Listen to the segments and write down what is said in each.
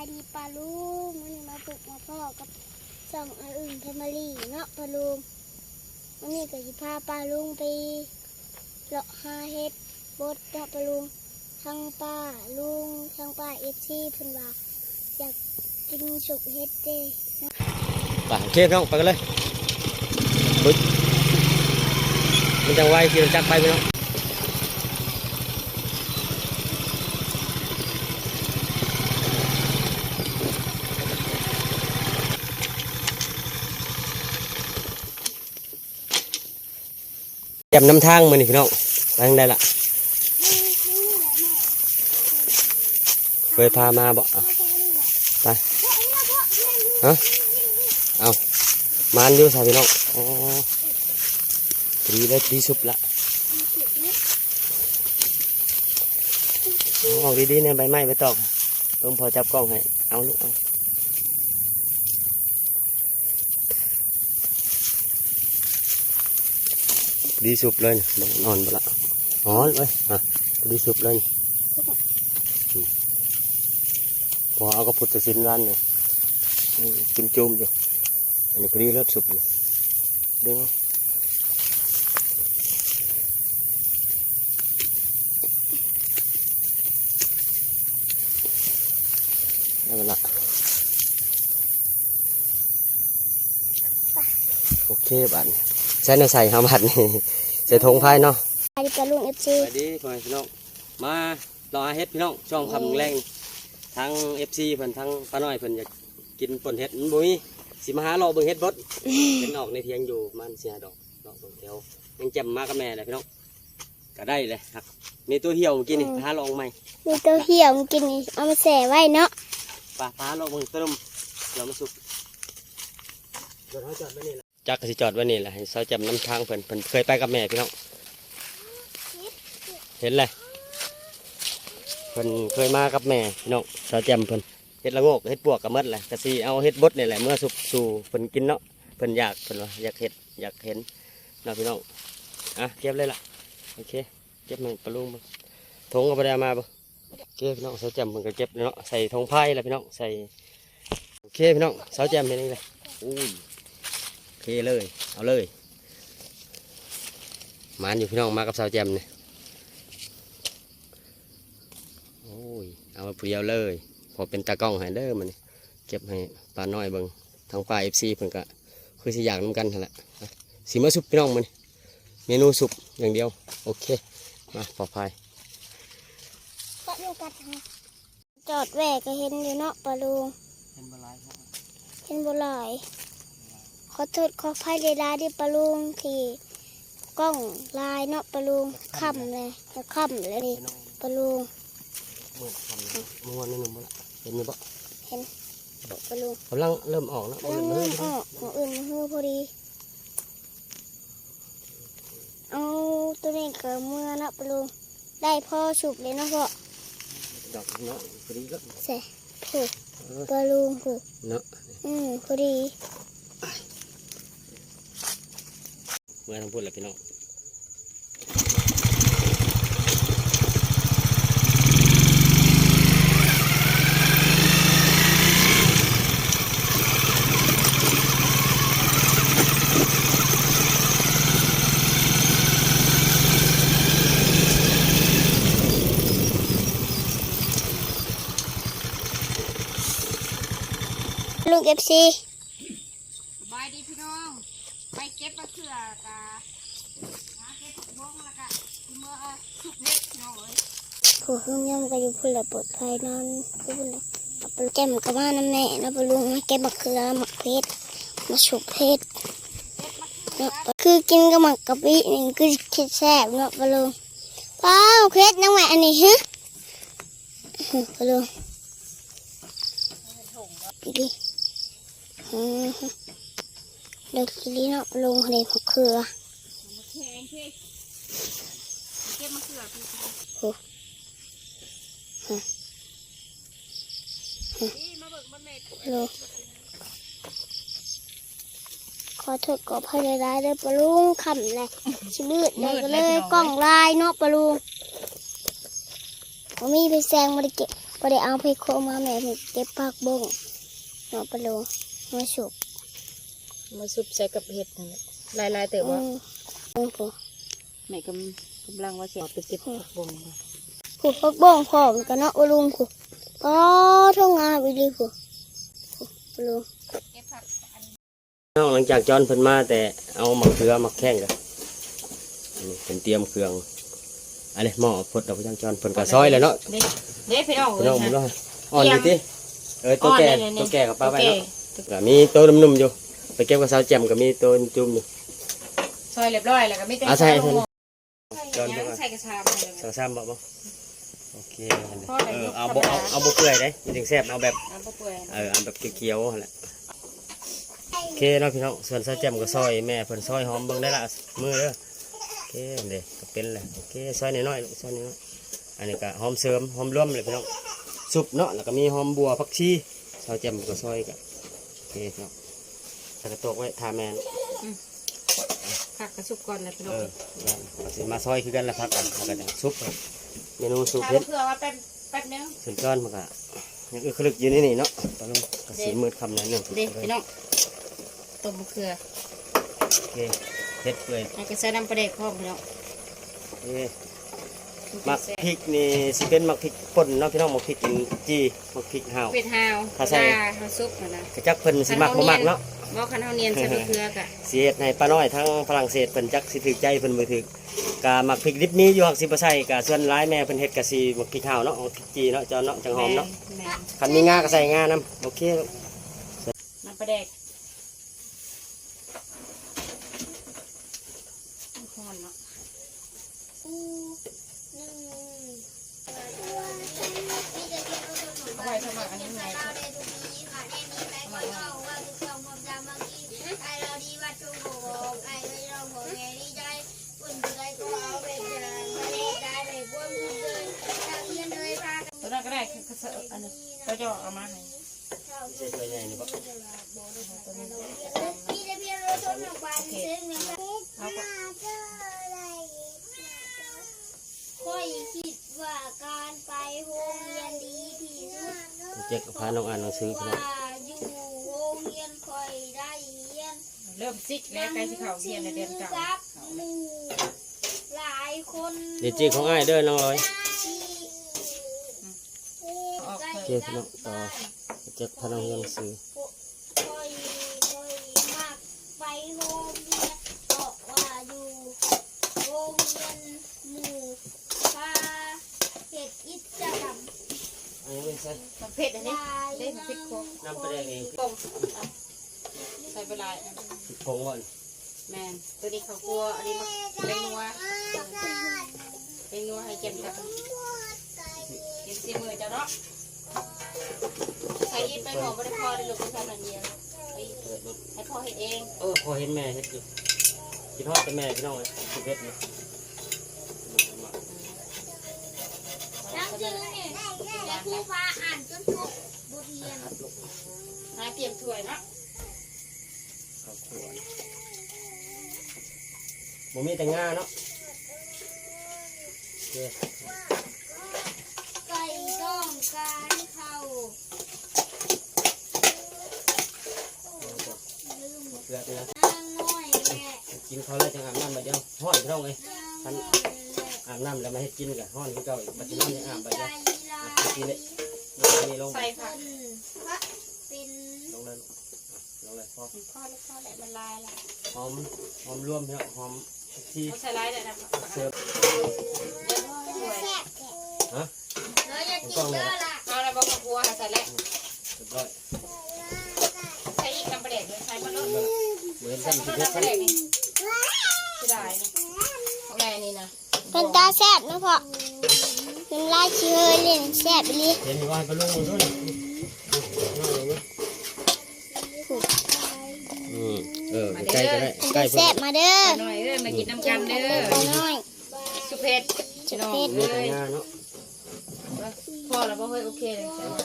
ายดีปลาลุงวันนี้มาปลูกมาพ่อกับสองอื่นแฟมิลี่เนาะปลาลุงวันนี้ก็จะพาปลาลุงไปเลาะหาเห็ดบดเนาะปลาลุงทั้งป้าลุงทั้งป้าเอฟซีเพิ่นว่าอยากกินสุกเห็ดเด้ไปโอเคพี่น้องไปกันเลยปึ๊บมันจังไวขี่รถจักรไปพี่น้อง จำน้ำทางมือนี่พี่น้องไปทางใดล่ะ เคยพามาบอกอ่ไปฮะเอามานอยู่ส่พี่น้องอ๋อดีเลยดีสุดละออกดีๆเนี่ยใบไม้ใบตอกเพิ่งพอจับกล้องให้ เอาลูกเอา ดีสุดเลยนี่นอนไปละอ๋อเลยฮะดีสุดเลยพอเอากระพุทธศิลป์ร้านเนี่ยกินจุ่มอยู่อันนี้พอดีเลิศสุดนี่ดึงเอาได้เวลาโอเคบัดนี้ ใส่เนื้อใส่ห้าบัดนี่ใส่ทงไพ่เนาะปลาดีปลาลุงเอฟซีสวัสดีพ่อแม่พี่น้องมารอหาเฮ็ดพี่น้องช่องคำแรงทั้งเอฟซีเพิ่นทั้งป้าน้อยเพิ่นอยากกินป่นเฮ็ดมันบ่มีสิมาหารอเบิ่งเฮ็ดบดเป็นออกในเทียงอยู่มันเสียดอกดอกดอกแถวยังจำมากับแม่เลยพี่น้องก็ได้เลยครับ มีตัวเหี่ยวเมื่อกี้นี่พาลองใหม่มีตัวเหี่ยวมันกินนี่เอามาแส่ไว้เนาะปลาพาลองเบิ่งต้มเดี๋ยวมาสุกจอดเขาจอดไว้นี่แหละ จักก็สิจอดไว้นี่แหละให้เสาจำน้ำทางเพิ่นเพิ่นเคยไปกับแม่พี่น้องเห็นเลยเพิ่นเคยมากับแม่พี่น้องเสาจำเพิ่นเฮ็ดละโงกเฮ็ดปวกกับมดแหละกะสิเอาเฮ็ดบดนี่แหละเมื่อสุกสู่เพิ่นกินเนาะเพิ่นอยากเพิ่นว่าอยากเฮ็ดอยากเห็นเนาะพี่น้องอะเก็บเลยล่ะโอเคเก็บมันปลาลุงบ่ทงก็บ่ได้มาบ่โอเคพี่น้องเสาจำเพิ่นก็เก็บเนาะใส่ทงไผ่แล้วพี่น้องใส่โอเคพี่น้องเสาจำเป็นยังไงอุ้ย เคเลย เอาเลยหมานอยู่พี่น้องมากับเสาจำเนี่ยโอ้ย เอามาเปรียวเลย พอเป็นตากล้องให้เด้อมันนี่เก็บให้ปลาน้อยเบิ่งทางปลาเอฟซีเพิ่นก็คือสิอยากนำกันหั่นแหละนะสิมาสุปพี่น้องมันเมนูสุปอย่างเดียว โอเค มาปลอดภัยก็เรียกกัดทางจอดแหวกก็เห็นอยู่เนาะปลาลุงเป็นบลายครับเห็นบ่หลายข อโทษขออภัยเดลาที่ปลาลุงที่กล้องลายเนาะปลาลุงค่ำเลยจะค่ำเลยนี่พี่น้องปลาลุงมือทำนะมือวันนี้หนึ่งบ่ละเห็นอยู่บ่ปลาลุงกำลังเริ่มออกแล้วกำลังเริ่เริ่มมอเริ่มอกของอื่นมาฮือพอดีเอาตัวนี้กับเมื่อเนาะปลาลุงได้พ่อฉุบเลยเนาะพ่อดอกเนาะพอดีก็ใส่ผูกเออปลาลุงผูกเนาะอืมพอดี เมื่อทั้งพูดแหละพี่น้องลุงเอฟซี บายดีพี่น้อง ไปเก็บมะเขือกะหาเก็บผักบงแล้วก็ที่เมื่อสุกเล็กพี่น้องเอ้ย ผูกเครื่องย่ำก็อยู่ พุ่นละปลอดภัยนอนพุ่นละเอาปลาแก้มกับมาน้ำแม่เนาะปลาลุงมาเก็บบักเขือหมักเพชรมาฉุบเพชรเนาะคือกินกับหมักกะปินี่คือคิดแซ่บเนาะปลาลุงว้าวเพชรน้องแม่อันนี้ฮะอื้อปลาลุงดิอือฮึเด็กดีเนาะปลาลุงเด็กมะเขือมาแข่งเพ่เก็บมะเขือพี่ นี่มาเบิกมันเม็ดปลาลุงขอโทษขอพายร้ายๆเด้อปลาลุงขำเลยชิลืดเลยก็เลยกล้องลายเนาะปลาลุงผมมีไปแซงมาได้เก็บก็ได้เอาไปโคมาแม่เพิ่นเก็บผักบงเนาะปะลุงมาสุกมาซุปใส่กับเห็ดนั่นแหละลายๆเติบอืว่ามอืมผู้แม่กำกำลังว่าเสียไปเก็บผักบง ค่ะผู้ผักบงพร้อมกันเนาะปะลุงผู้ป้อท่องงามอีหลีผู้ผู้ปะลุงเก็บผักอันน้องหลังจากจอนเพิ่นมาแต่เอาหมักเกลือหมักแข้งกันนี่เป็นเตรียมเครื่องอันนี้หม้อพดเอาไปจังจอนเพิ่นก็ซอยแล้วเนาะเด็กเด็กพี่น้องพี่น้องเอ้มึยงนะเนาะอ่อนอยู่ติเออตัวแก่อ่อนเลยๆตัวแก่กับป้าไว้โอเคเนาะก็มีตัวนุ่มๆอยู่ไปเก็บกับสาวแจ่มก็มีตัวจุ่มอยู่ซอยเรียบร้อยแล้วก็ไม่เต็มเอาใส่ลงหม้อจอนยัเพิ่นงว่าใส่กระชามเลยสาวซ้ำบ่บ่ โอเคพอได้เออยู่อเอาบ่เอาเอาบ่เปื่อยเด้มันถึงแซ่บเอาแบบน้ำปลาเปื่อยเออเอาแบบเขียวๆนั่นแหละโอเคเนาะพี่น้องส่วนสาวแจ่มก็ซอยแม่เพิ่นซอยหอมเบิ่งได้ละมือเด้อโอเคเด้ก็เป็นแหละโอเคซอยน้อยๆลูกซอยน้อยๆอันนี้ก็หอมเสริมหอมรวมเลยพี่น้องซุปเนาะแล้วก็มีหอมบัวผักชีสาวแจ่มก็ซอยก็โอเคพี่น้องใส่กระโตกไว้ทาแมนผักกระสุกก่อนนะพี่น้เอองอเอาสิมาซอยคือกันแล้วพักกันแล้วก็จะซุป เมนูซุปถ้าเผ็ดเพื่อว่าแป๊บแป๊บนึงส่วนก้อนมันก็ยังอึกคลึกอยู่นี่นี่เนาะตอนนี้ก็สีมืดคำหนั้นหนึ่งเด็กพี่น้องต้มมะเขือโอเคเผ็ดเปื่อยแล้วก็ใส่น้ำปลาเด็กพร้อมพี่น้องเอ้มักพริกนี่สิเป็นมักพริกป่นเนาะพี่น้องมักพริกกินจีมักพริกห่าวเป็ดฮาวถ้าใส่ปลเฮาซุปนะนะกระจักเพิ่นสิมักบ่มักเนาะบ่คันเฮาเนียนใส่มะเขือกะสิเฮ็ดให้ป้าน้อยทั้งฝรั่งเศสเพิ่นจักสิถึกใจเพิ่นบ่ถึก กะมักพริกดิบมีอยู่หักสิบ่ใส่กะส่วนหลายแม่เพิ่นเฮ็ดกะสิมักพริกห่าวเนาะเอาพริกจีเนาะจอเนาะจังหอมเนาะแม่คันมีงาก็ใส่งานํโอเคน้ำปลาเด็ก สุดเจ๊กก็พาน้องอ่านหนังสือพี่น้องว่าอยู่โรงเรียนค่อยได้เรียนเริ่มซิกแล้วใกล้สิเข้าเรียนในเดือนเก่ากับหมู่หลายคนเดี๋ยวจีของอ้ายเด้อน้องร้อยออกโอเถเคอะพี่น้องต่อเจ๊กพาน้องเรียนหนังสือ ค่อยค่อยมักไปโรงเรียนเพราะว่าอยู่โรงเรียนหมู่พาเฮ็ดกิจกรรม อันนี้ใส่มันเผ็ดอันนี้หลายเล่นพริกโคกน้ำปลาแดงเองต้มใส่ไปหลายพริกผงก่อนแมนตัวนี้เขากลัวอันนี้มันเล็งนัวเล็งนัวให้เจ็บกับเก็บซีมือจ้ะเนาะใส่ยีไปหมอบริพอได้ลูกผู้ชายนั่นเดียวให้พ่อเห็ดเองเออพอเห็นแม่เฮ็ดอยู่กินทอดแต่แม่พี่น้องเลยกินเผ็ดอยู่ทั้งชื่ อนี่และครูพาอ่านจนจบบทเรียนหาเตรียมถ้วยเนาะข้าวคั่วบ่มีแต่งาเนาะโอเคไก่ต้องการเข้าลืมเกลือเกลือนางน้อยแม่กินเขาวแล้วจังอาบน้ำมาเดียวห้อนพี่น้องเลยนางน้อยแม่ อาบน้ำแล้วมาให้กินกันห้อนคือเก่าอีกปัจจุบันยังอาบไปใจเดียวลายกินเลยลงนี่ลงใส่ผักพระเป็นลงเลยลงเลยพอพ่อลูกพ่อแหละมันลายละหอมหอมรวมพี่น้องหอมที่เขาใส่ลายได้นะเสิร์ฟแซ่บแกฮะเราจะกินเยอะละเอาแล้วบอกกับบัวใส่แล้วเรียบร้อยใส่อีกน้ำปลาเด็กเลยใส่มันลดเหมือนกันน้ำที่ปเพชรลาเด็กนี่ที่ได้นี่ของแม่นี่นะ เป็นตาแซ่บนะพ่อน้ำลายเชยเล่นแซ่บเลยเห็นว่าไปลงมาด้วยอืมเออใกล้ก็ได้ใกล้แซ่เพิ่บมาเด้อหน่อยเด้อมากินน้ำกันเด้อไปน้อยสุเผ็ดพี่น้องมีเลแต่ยงาเนาะพ่อแล้วพ่อเฮ้ยโอเคเลยใส่มา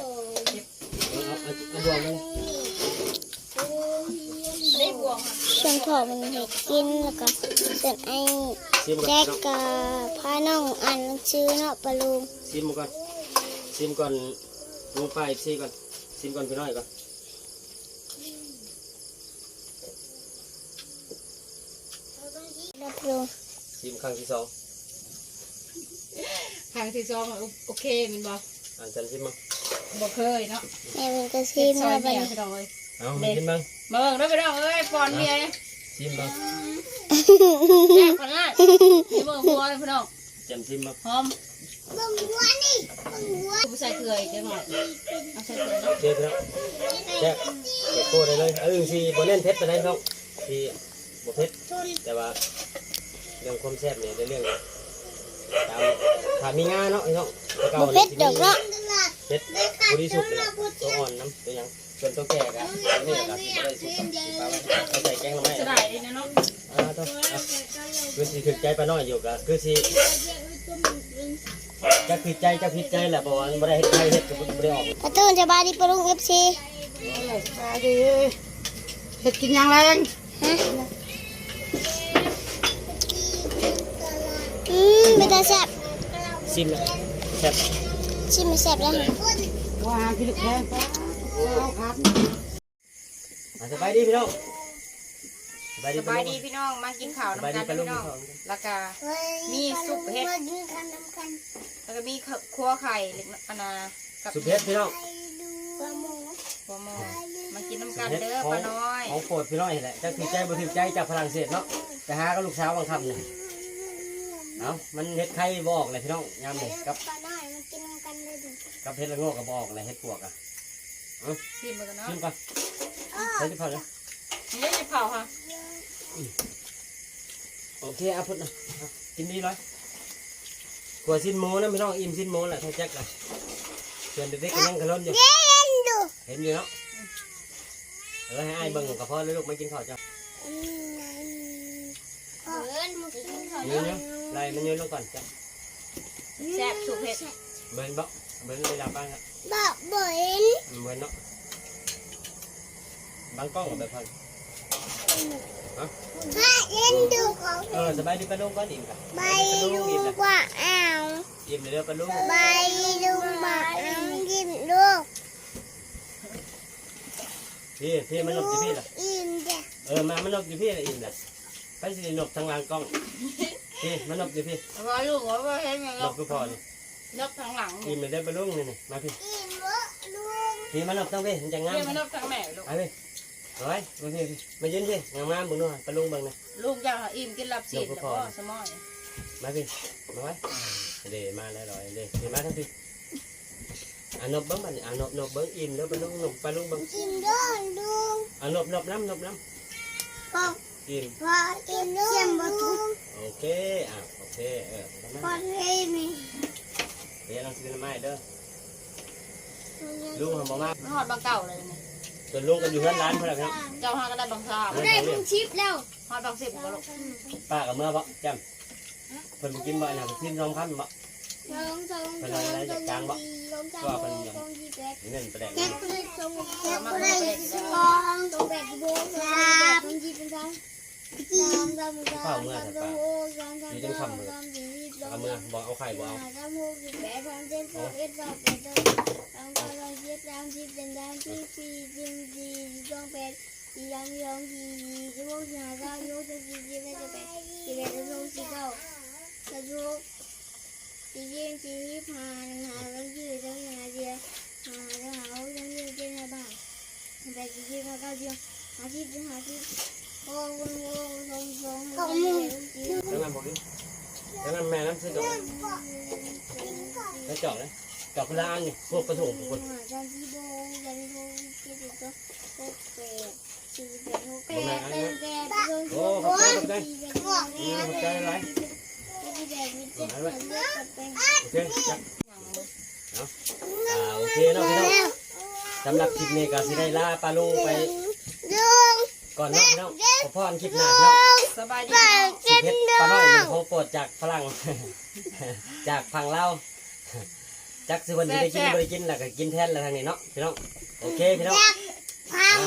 เอาเอาเอาบวงเลย ได้บวงค่ะส่วนพ่อมันให้กินแล้วก็ส่วนไอ้ซิมก่แจ็อนคกับพาน้องอ่านหนังสือเนาะปะลุงซิมก่อนซิมก่อนลุงไปซีก่อนซิมก่อนพี่น้อยก่อนแล้วปรุงซิมครั้งที่สองครั้งที่สองอะโอเคแมันบอกอ่านจันซิมมั้งบอกเคยเนาะแม่เป็นกระซีเฮ็ดซอมายบัเมีดยนี้พี่น้อง เอ้ยเอามาซิมบ้างเบิ่งแล้วพี่น้องเอ้ยปอนเมียเนี่ยซิมบ้างแยกกันละนี่เบิ่งบัวเลยพี่น้องจำซิมบ้างหอมบังหัวนี่บังหัวผู้ใส่เกลืออีกจังหน่อยเอาใส่เกลือเนาะเชฟครับแซ่บเก็บโก้ได้เลยเออซีโบเน่นเพชรไปได้ครับซีโบเพชรแต่ว่าเรื่องความแซ่บเนี่ยเรื่องตามถ้ามีงาเนาะเนาะตัวเก่าบุเพ็ดดอกเนาะเพชรบริสุทธิ์เลยตัวอ่อนน้ำตัวยัง ส่วนตัวแก่กันนี่ก็สิบ่ได้สุกกับสิปลาเอาใส่แกงละไม้จะได้เลยนะเนาะอ่าต้องคือสิคือใจปลาน้อยอยู่ก็คือสิจะผิดใจจะผิดใจแหละเพราะว่ามันบ่ได้เฮ็ดไทยเฮ็ดก็บ่ได้ออกกระตุ้นจะบายดีปรุงเอฟซีไปดิเห็ดกินยังแรงอืมไม่ได้แซ่บซิมนะแซ่บชิมไม่แซ่บแล้วว้ากินแรงเอาครับอะ สบายดีพี่น้องสบายดีสบายดีพี่น้องมากินข้าวสบายน้ำดีกันปลาลูกพี่น้องพี่น้องแล้วก็มีซุปเห็ดแล้วก็มีครัวไข่เล็กอันนากับสุดเพชรพี่น้องหัวหมอมากินน้ำกันเด้อป้าน้อยของโปรดพี่น้อยแหละจะผิดใจบ่ผิดใจจากฝรั่งเศสเนาะจะหากับลูกสาวบางคำนี่เอ้ามันเฮ็ดไข่บ่ออกเลยพี่น้องยามนี่กับปลาน้อยมันกินกันเลยดิกับเฮ็ดละโงกก็บ่ออกเลยเฮ็ดปวกอะ ชิมมากันเนาะชิมก่อนใส่ที่พอเลยเยอะจะเผาค่ะโอเคเอาพุ่นนะเอากินดีร้อยกลัวสิ้นโมนะพี่น้องอิ่มสิ้นโมแหละทั้งแจ็คเลยส่วนเด็กๆก็ยังกระล้นอยู่เล่นดูเห็นอยู่เนาะเออให้อ้ายเบิ่งกับพ่อเลยลูกไม่กินข้าวจ้ะเอิญมึงกินข้าวยืนเนาะไล่มันยืนลงก่อนจ้ะแซ่บสุกเผ็ด เบิ่งบ่เบิ่งไปดับบ้างครับบอกบ่เห็นอืมเบิ่งเนาะบางกล้องกับแบบพันถ้าเล่นดูของเออสบายดีปะลุงก่อนอิ่มกันใบดูกว่าอ้าวอิ่มเลยเด้อปะลุงใบดูบาน้ำยิ้มลูกพี่พี่มันนกอยู่พี่ล่ะอิ่มจ้ะเออมามันนกอยู่พี่ล่ะอิ่มล่ะไปสินกทางหล่างกล้องพี่มันนกอยู่พี่ว่าลูกว่าเห็นไงนลูกกคือพอนี่ นกทางหลังอิ่มเลยเด้อปะลุงนี่นี่มาพี่อิ่มวะลุงพี่มันนกต้องพี่มันจะงามเรียกมันนกทางแม่ลูกไปพี่เอาไว้มาพี่พี่มายืนพี่งามงามๆเบิ่งหน่อยปะลุงเบิ่งนะลูกเจ้าอิ่มกินรับสินแล้วก็สมอยมาพี่มาไว้เดมาแล้วลอยเดพี่มาทั้งพี่อะนบเบิ้งมันอะนบนบเบิ้งอิ่มแล้วปะลุงนบปะลุงเบิ้งอิ่มด้วยลุงอะนบนบน้ำนบน้พอำอิ่มพออิ่มด้วยลุงโอเคอะโอเคเออพอให้ไหม เดี๋ยวลองซื้อน้ำไม้เด้อลุงทำบ่มามันหอดบางเก่าเลยนี่ส่วนลุงก็อยู่เพื่อนร้านเพื่อนครับเจ้าหาก็ได้บางสามได้มึงชิปแล้วหอดบางสิบก็ลูกป้ากับเมื่อบ่จำเพิ่นบ่กินบ่นะเพิ่นกินรองคำบ่สองสองสองสองสี่สองสองสี่แปดนี่นั่นประเด็นแจ็คก็ได้สองแจ็คก็ได้สองสองแปดโบสามสองสี่เป็นสามสามสามสามสามสามหกสามสามสามสามสี่สอง เอาเมื่อบอกเอาไข่บ่เอาสามหกสิบแปดสามเจ็ดสาเอ็ดสามแปดสามสามเก้าสามสิบสามสิบเป็นสามสิบสี่สิบสี่สองแปดสี่สามสองสี่สิบหกสิบห้าสามสิบหกสิบสี่สิบแปดสิบแปดสิบแปดสิบสองสิบเก้าสิบหกสี่ยี่สิบสี่สิบห้าหนึ่งห้าสองยี่สิบสองห้าเดียวห้าห้าหกสองยี่สิบเจ็ดห้าบ้านแปดสิบสิบห้าเก้าสิบห้าสิบห้าสิบหกหนึ่งหกสองสองห้าสิบสิบแล้วนั่นบอกดิแล้วนั่นแม่น้ำซื้อดอกแล้วจอกเลยจอกกระดานนี่พวกกระถุงพวกจานที่โบจานที่โบที่ติดตัวหกแปดสี่แปดหกแปดแปดแปดโดนโอ้ขอบใจขอบใจสี่แปดอืมขอบใจอะไรสี่ แปดมีเจ็ดแปดเลือกแปดโอเคจักเอาอ่าโอเคเนาะพี่น้องสำหรับคลิปนี้ก็สิได้ลาปลาลุงไปลุง ก่อนเนาะพี่น้องขอพรคลิปหน้าพี่น้องสบายดีสิเพชรปลาน้อยมันของโปรดจากฝรั่ง จากฝั่งลาวจักสิวันนี้ได้กินบ่ได้กินแล้วก็กินแทนแล้วทางนี้เนาะพี่น้องโอเคพี่น้องพัง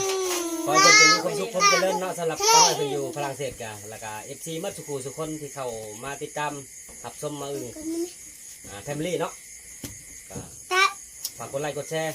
ขอให้เป็นมีความสุขความเจริญเนาะสำหรับป้าน้อยที่อยู่ฝรั่งเศสกันแล้วก็เอฟซีมัดสุขูสุกคนที่เข้ามาติดตามรับชมมาอึ่งอ่าแฟมิลี่เนาะก็ตัดฝากกดไลค์กดแชร์